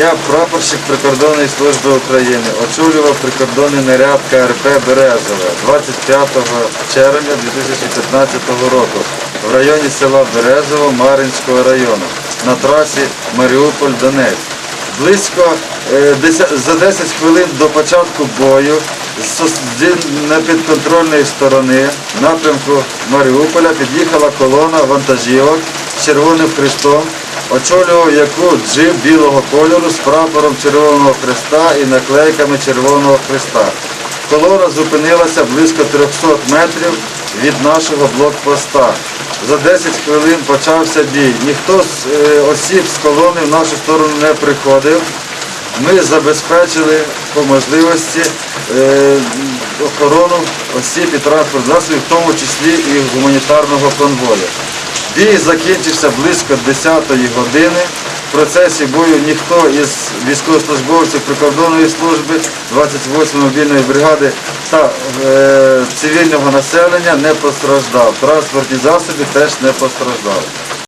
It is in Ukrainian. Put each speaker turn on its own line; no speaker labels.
Я прапорщик прикордонної служби України, очолював прикордонний наряд КРП Березове 25 червня 2015 року в районі села Березово Маринського району на трасі Маріуполь-Донець. Близько е, за 10 хвилин до початку бою з непідконтрольної сторони напрямку Маріуполя під'їхала колона вантажівок з червоним хрестом, очолював яку джип білого кольору з прапором Червоного Хреста і наклейками Червоного Хреста. Колона зупинилася близько 300 метрів від нашого блокпоста. За 10 хвилин почався бій. Ніхто з е, осіб з колони в нашу сторону не приходив. Ми забезпечили по можливості е, охорону осіб і транспорт засобів, в тому числі і гуманітарного конвою. Бій закінчився близько 10-ї години. В процесі бою ніхто із військовослужбовців прикордонної служби 28 ї мобільної бригади та е, цивільного населення не постраждав. Транспортні засоби теж не постраждали.